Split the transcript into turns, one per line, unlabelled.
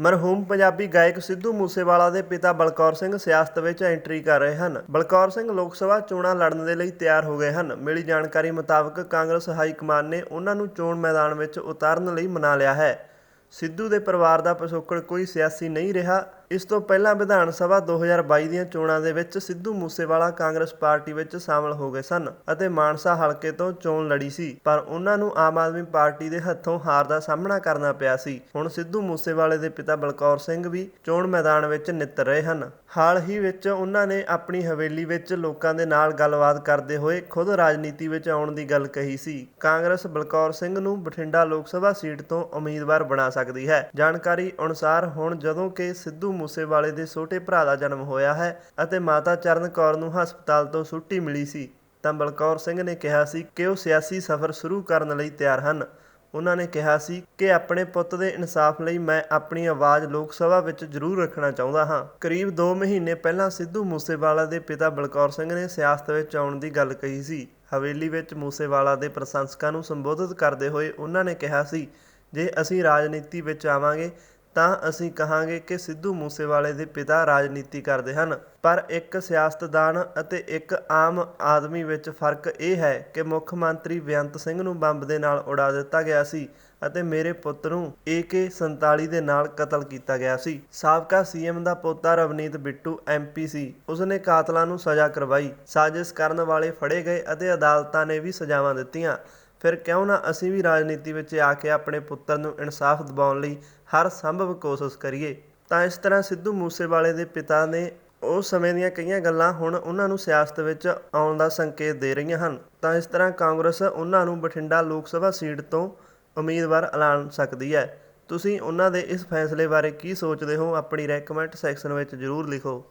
ਮਰਹੂਮ ਪੰਜਾਬੀ ਗਾਇਕ ਸਿੱਧੂ ਮੂਸੇਵਾਲਾ ਦੇ ਪਿਤਾ ਬਲਕੌਰ ਸਿੰਘ ਸਿਆਸਤ ਵਿੱਚ ਐਂਟਰੀ ਕਰ ਰਹੇ ਹਨ। ਬਲਕੌਰ ਸਿੰਘ ਲੋਕ ਸਭਾ ਚੋਣਾਂ ਲੜਨ ਦੇ ਲਈ ਤਿਆਰ ਹੋ ਗਏ ਹਨ। ਮਿਲੀ ਜਾਣਕਾਰੀ ਮੁਤਾਬਕ ਕਾਂਗਰਸ ਹਾਈ ਕਮਾਨ ਨੇ ਉਹਨਾਂ ਨੂੰ ਚੋਣ ਮੈਦਾਨ ਵਿੱਚ ਉਤਾਰਨ ਲਈ ਮਨਾ ਲਿਆ ਹੈ। ਸਿੱਧੂ ਦੇ ਪਰਿਵਾਰ ਦਾ ਪਿਛੋਕੜ ਕੋਈ ਸਿਆਸੀ ਨਹੀਂ ਰਿਹਾ। ਇਸ ਤੋਂ ਪਹਿਲਾਂ ਵਿਧਾਨ ਸਭਾ 2022 ਦੀਆਂ ਚੋਣਾਂ ਦੇ ਵਿੱਚ ਸਿੱਧੂ ਮੂਸੇਵਾਲਾ ਕਾਂਗਰਸ ਪਾਰਟੀ ਵਿੱਚ ਸ਼ਾਮਲ ਹੋ ਗਏ ਸਨ ਅਤੇ ਮਾਨਸਾ ਹਲਕੇ ਤੋਂ ਚੋਣ ਲੜੀ ਸੀ। ਪਰ ਉਹਨਾਂ ਨੂੰ ਆਮ ਆਦਮੀ ਪਾਰਟੀ ਦੇ ਹੱਥੋਂ ਹਾਰ ਦਾ ਸਾਹਮਣਾ ਕਰਨਾ ਪਿਆ ਸੀ। ਹੁਣ ਸਿੱਧੂ ਮੂਸੇਵਾਲੇ ਦੇ ਪਿਤਾ ਬਲਕੌਰ ਸਿੰਘ ਵੀ ਚੋਣ ਮੈਦਾਨ ਵਿੱਚ ਨਿੱਤਰ ਰਹੇ ਹਨ। ਹਾਲ ਹੀ ਵਿੱਚ ਉਹਨਾਂ ਨੇ ਆਪਣੀ ਹਵੇਲੀ ਵਿੱਚ ਲੋਕਾਂ ਦੇ ਨਾਲ ਗੱਲਬਾਤ ਕਰਦੇ ਹੋਏ ਖੁਦ ਰਾਜਨੀਤੀ ਵਿੱਚ ਆਉਣ ਦੀ ਗੱਲ ਕਹੀ ਸੀ। ਕਾਂਗਰਸ ਬਲਕੌਰ ਸਿੰਘ ਨੂੰ ਬਠਿੰਡਾ ਲੋਕ ਸਭਾ ਸੀਟ ਤੋਂ ਉਮੀਦਵਾਰ ਬਣਾ ਸਕਦੀ ਹੈ। ਜਾਣਕਾਰੀ ਅਨੁਸਾਰ ਹੁਣ ਜਦੋਂ ਕਿ ਸਿੱਧੂ ਮੂਸੇਵਾਲੇ ਦੇ ਛੋਟੇ ਭਰਾ ਦਾ ਜਨਮ ਹੋਇਆ ਹੈ ਅਤੇ ਮਾਤਾ ਚਰਨ ਕੌਰ ਨੂੰ ਹਸਪਤਾਲ ਤੋਂ ਛੁੱਟੀ ਮਿਲੀ ਸੀ। ਤਾਂ ਬਲਕੌਰ ਸਿੰਘ ਨੇ ਕਿਹਾ ਸੀ ਕਿ ਉਹ ਸਿਆਸੀ ਸਫ਼ਰ ਸ਼ੁਰੂ ਕਰਨ ਲਈ ਤਿਆਰ ਹਨ। ਉਹਨਾਂ ਨੇ ਕਿਹਾ ਸੀ ਕਿ ਆਪਣੇ ਪੁੱਤ ਦੇ ਇਨਸਾਫ ਲਈ ਮੈਂ ਆਪਣੀ ਆਵਾਜ਼ ਲੋਕ ਸਭਾ ਵਿੱਚ ਜ਼ਰੂਰ ਰੱਖਣਾ ਚਾਹੁੰਦਾ ਹਾਂ। ਕਰੀਬ 2 ਮਹੀਨੇ ਪਹਿਲਾਂ ਸਿੱਧੂ ਮੂਸੇਵਾਲਾ ਦੇ ਪਿਤਾ ਬਲਕੌਰ ਸਿੰਘ ਨੇ ਸਿਆਸਤ ਵਿੱਚ ਆਉਣ ਦੀ ਗੱਲ ਕਹੀ ਸੀ। ਹਵੇਲੀ ਵਿੱਚ ਮੂਸੇਵਾਲਾ ਦੇ ਪ੍ਰਸ਼ੰਸਕਾਂ ਨੂੰ ਸੰਬੋਧਿਤ ਕਰਦੇ ਹੋਏ ਉਹਨਾਂ ਨੇ ਕਿਹਾ ਸੀ, ਜੇ ਅਸੀਂ ਰਾਜਨੀਤੀ ਵਿੱਚ ਆਵਾਂਗੇ ਤਾਂ ਅਸੀਂ ਕਹਾਂਗੇ ਕਿ ਸਿੱਧੂ ਮੂਸੇਵਾਲੇ ਦੇ ਪਿਤਾ ਰਾਜਨੀਤੀ ਕਰਦੇ ਹਨ। ਪਰ ਇੱਕ ਸਿਆਸਤਦਾਨ ਅਤੇ ਇੱਕ ਆਮ ਆਦਮੀ ਵਿੱਚ ਫ਼ਰਕ ਇਹ ਹੈ ਕਿ ਮੁੱਖ ਮੰਤਰੀ ਬੇਅੰਤ ਸਿੰਘ ਨੂੰ ਬੰਬ ਦੇ ਨਾਲ ਉਡਾ ਦਿੱਤਾ ਗਿਆ ਸੀ ਅਤੇ ਮੇਰੇ ਪੁੱਤ ਨੂੰ AK47 ਦੇ ਨਾਲ ਕਤਲ ਕੀਤਾ ਗਿਆ ਸੀ। ਸਾਬਕਾ ਸੀਐਮ ਦਾ ਪੋਤਾ ਰਵਨੀਤ ਬਿੱਟੂ ਐਮਪੀ ਸੀ। ਉਸਨੇ ਕਾਤਲਾਂ ਨੂੰ ਸਜ਼ਾ ਕਰਵਾਈ। ਸਾਜ਼ਿਸ਼ ਕਰਨ ਵਾਲੇ ਫੜੇ ਗਏ ਅਤੇ ਅਦਾਲਤਾਂ ਨੇ ਵੀ ਸਜ਼ਾਵਾਂ ਦਿੱਤੀਆਂ। ਫਿਰ ਕਿਉਂ ਨਾ ਅਸੀਂ ਵੀ ਰਾਜਨੀਤੀ ਵਿੱਚ ਆ ਕੇ ਆਪਣੇ ਪੁੱਤਰ ਨੂੰ ਇਨਸਾਫ ਦਿਵਾਉਣ ਲਈ ਹਰ ਸੰਭਵ ਕੋਸ਼ਿਸ਼ ਕਰੀਏ। ਤਾਂ ਇਸ ਤਰ੍ਹਾਂ ਸਿੱਧੂ ਮੂਸੇਵਾਲੇ ਦੇ ਪਿਤਾ ਨੇ ਉਸ ਸਮੇਂ ਦੀਆਂ ਕਈਆਂ ਗੱਲਾਂ ਹੁਣ ਉਹਨਾਂ ਨੂੰ ਸਿਆਸਤ ਵਿੱਚ ਆਉਣ ਦਾ ਸੰਕੇਤ ਦੇ ਰਹੀਆਂ ਹਨ। ਤਾਂ ਇਸ ਤਰ੍ਹਾਂ ਕਾਂਗਰਸ ਉਹਨਾਂ ਨੂੰ ਬਠਿੰਡਾ ਲੋਕ ਸਭਾ ਸੀਟ ਤੋਂ ਉਮੀਦਵਾਰ ਐਲਾਨ ਸਕਦੀ ਹੈ। ਤੁਸੀਂ ਉਹਨਾਂ ਦੇ ਇਸ ਫੈਸਲੇ ਬਾਰੇ ਕੀ ਸੋਚਦੇ ਹੋ? ਆਪਣੀ ਰਾਏ ਕਮੈਂਟ ਸੈਕਸ਼ਨ ਵਿੱਚ ਜ਼ਰੂਰ ਲਿਖੋ।